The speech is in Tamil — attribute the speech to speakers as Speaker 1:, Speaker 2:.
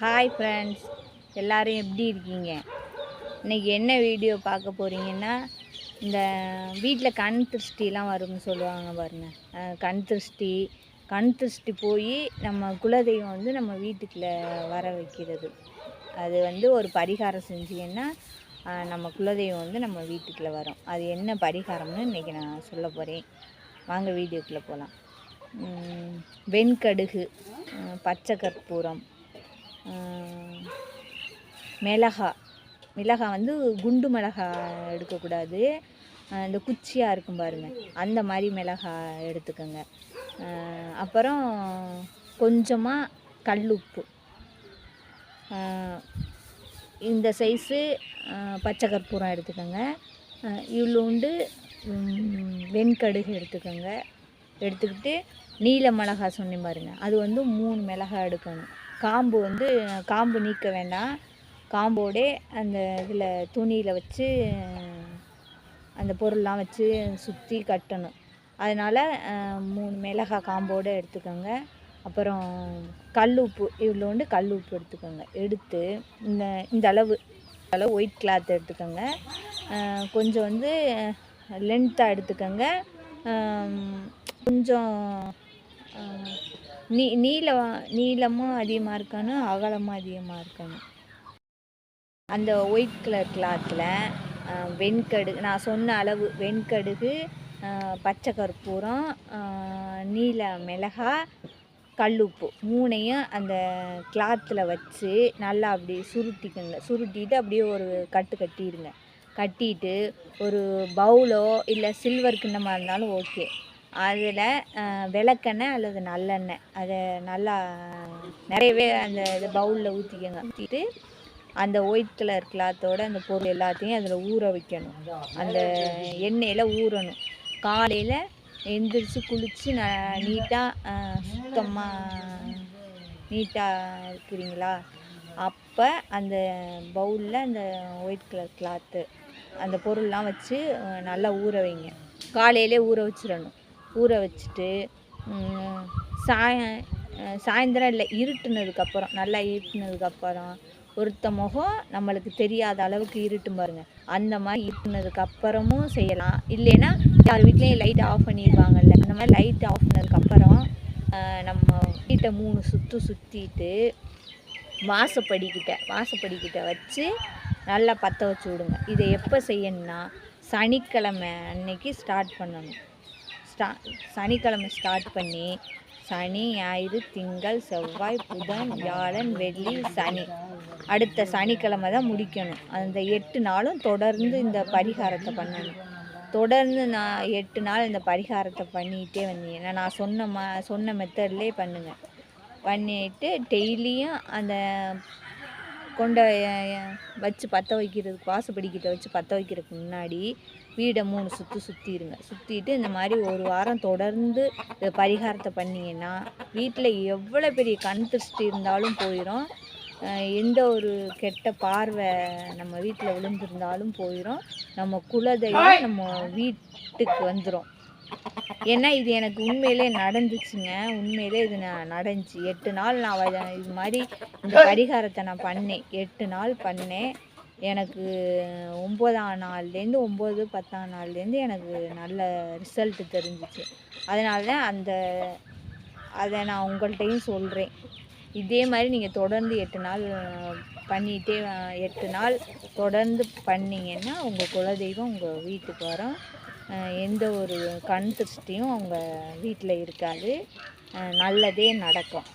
Speaker 1: ஹாய் ஃப்ரெண்ட்ஸ் எல்லோரும் எப்படி இருக்கீங்க? இன்றைக்கி என்ன வீடியோ பார்க்க போகிறீங்கன்னா இந்த வீட்டில் கண் திருஷ்டிலாம் வரும்னு சொல்லுவாங்க பாருங்க. கண் திருஷ்டி. கண் திருஷ்டி போய் நம்ம குலதெய்வம் வந்து நம்ம வீட்டுக்குள்ள வர வைக்கிறது. அது வந்து ஒரு பரிகாரம் செஞ்சீங்கன்னா நம்ம குலதெய்வம் வந்து நம்ம வீட்டுக்குள்ள வரும். அது என்ன பரிகாரம்னு இன்றைக்கி நான் சொல்ல போகிறேன் வாங்க வீடியோக்குள்ளே போகலாம் வெண்கடுகு பச்சை கற்பூரம் மிளகா. மிளகா வந்து குண்டு மிளகா எடுக்கக்கூடாது. இந்த குச்சியாக இருக்கும் பாருங்கள் அந்த மாதிரி மிளகா எடுத்துக்கோங்க. அப்புறம் கொஞ்சமாக கல்லுப்பு உப்பு. இந்த சைஸு பச்சை கற்பூரம் எடுத்துக்கோங்க. இவ்வளோண்டு வெண்கடுகு எடுத்துக்கோங்க. எடுத்துக்கிட்டு நீல மிளகா சொன்னேன் பாருங்க. அது வந்து மூணு மிளகா எடுக்கணும். காம்பு வந்து காம்பு நீக்க வேண்டாம். காம்போடே அந்த இதில் துணியில் வச்சு அந்த பொருள்லாம் வச்சு சுற்றி கட்டணும். அதனால் மூணு மிளகா காம்போடு எடுத்துக்கோங்க. அப்புறம் கல் உப்பு இவ்வளோண்டு கல் உப்பு எடுத்துக்கோங்க. எடுத்து இந்த இந்த அளவு அளவு ஒயிட் கிளாத் எடுத்துக்கோங்க. கொஞ்சம் வந்து லென்த்தாக எடுத்துக்கோங்க. கொஞ்சம் நீ நீளம் நீளமும் அதிகமாக இருக்கணும் அகலமும் அதிகமாக இருக்கணும் அந்த ஒயிட் கலர் கிளாத்தில் வெண்கடுகு நான் சொன்ன அளவு வெண்கடுகு பச்சை கற்பூரம் நீல மிளகா கல்லுப்பு மூணையும் அந்த கிளாத்தில் வச்சு நல்லா அப்படி சுருட்டிக்கோங்க. சுருட்டிட்டு அப்படியே ஒரு கட்டு கட்டிடுங்க. கட்டிட்டு ஒரு பவுலோ இல்லை சில்வர் கிண்ணமாக இருந்தாலும் ஓகே அதில் விளக்கெண்ணெய் அல்லது நல்லெண்ணெய் அதை நல்லா நிறையவே அந்த இது பவுலில் ஊற்றிக்கோங்க ஊற்றிட்டு அந்த ஒயிட் கலர் கிளாத்தோட அந்த பொருள் எல்லாத்தையும் அதில் ஊற வைக்கணும். அந்த எண்ணெயில் ஊறணும். காலையில் எந்திரிச்சு குளித்து ந நீட்டாக சுத்தமாக நீட்டாக இருக்கிறீங்களா? அப்போ அந்த பவுலில் அந்த ஒயிட் கலர் கிளாத்து அந்த பொருள்லாம் வச்சு நல்லா ஊற வைங்க. காலையிலே ஊற வச்சிடணும். ஊற வச்சுட்டு சாய சாயந்தரம் இல்லை இருட்டுனதுக்கப்புறம் நல்லா இருட்டுனதுக்கப்புறம் ஒருத்த முகம் நம்மளுக்கு தெரியாத அளவுக்கு இருட்டும் பாருங்க. அந்த மாதிரி இருட்டுனதுக்கு அப்புறமும் செய்யலாம். இல்லைன்னா யார் வீட்லேயும் லைட் ஆஃப் பண்ணிடுவாங்கல்ல அந்த மாதிரி லைட் ஆஃப் பண்ணதுக்கப்புறம் நம்ம வீட்டை மூணு சுற்று சுற்றிட்டு வாசப்படிக்கிட்ட வாசப்படிக்கிட்ட வச்சு நல்லா பற்ற வச்சு விடுங்க. இதை எப்போ செய்யணும்னா சனிக்கிழமை அன்னைக்கு ஸ்டார்ட் பண்ணணும். ஸ்டா சனிக்கிழமை ஸ்டார்ட் பண்ணி சனி ஞாயிறு திங்கள் செவ்வாய் புதன் வியாழன் வெள்ளி சனி. அடுத்த சனிக்கிழமை தான் முடிக்கணும். அந்த எட்டு நாளும் தொடர்ந்து இந்த பரிகாரத்தை பண்ணணும். தொடர்ந்து நான் எட்டு நாள் இந்த பரிகாரத்தை பண்ணிக்கிட்டே வந்தீங்கன்னா நான் சொன்ன மா சொன்ன மெத்தட்லேயே பண்ணுங்கள் பண்ணிட்டு டெய்லியும் அந்த கொண்ட வச்சு பற்ற வைக்கிறதுக்கு வாசப்படிக்கிட்ட வச்சு பற்ற வைக்கிறதுக்கு முன்னாடி வீடை மூணு சுற்று சுற்றிடுங்க சுற்றிட்டு இந்த மாதிரி ஒரு வாரம் தொடர்ந்து பரிகாரத்தை பண்ணிங்கன்னா வீட்டில் எவ்வளோ பெரிய கண் திருஷ்டி இருந்தாலும் போயிடும் எந்த ஒரு கெட்ட பார்வை நம்ம வீட்டில் விழுந்திருந்தாலும் போயிடும் நம்ம குலதெய்வம் நம்ம வீட்டுக்கு வந்துடும் ஏன்னா இது எனக்கு உண்மையிலே நடந்துச்சுங்க. உண்மையிலே இது நான் நடந்துச்சு. எட்டு நாள் நான் இது மாதிரி இந்த பரிகாரத்தை நான் பண்ணேன். எட்டு நாள் பண்ணேன். எனக்கு ஒம்போதாம் நாள்லேருந்து ஒம்பது பத்தாம் நாள்லேருந்து எனக்கு நல்ல ரிசல்ட் தெரிஞ்சிச்சு. அதனால தான் அந்த அதை நான் உங்கள்கிட்டையும் சொல்கிறேன் இதே மாதிரி நீங்கள் தொடர்ந்து எட்டு நாள் பண்ணிகிட்டே எட்டு நாள் தொடர்ந்து பண்ணீங்கன்னா உங்கள் குலதெய்வம் உங்கள் வீட்டுக்கு வரும். எந்த ஒரு கண் திருஷ்டியும் அவங்க வீட்டில் இருக்காது. நல்லதே நடக்கும்.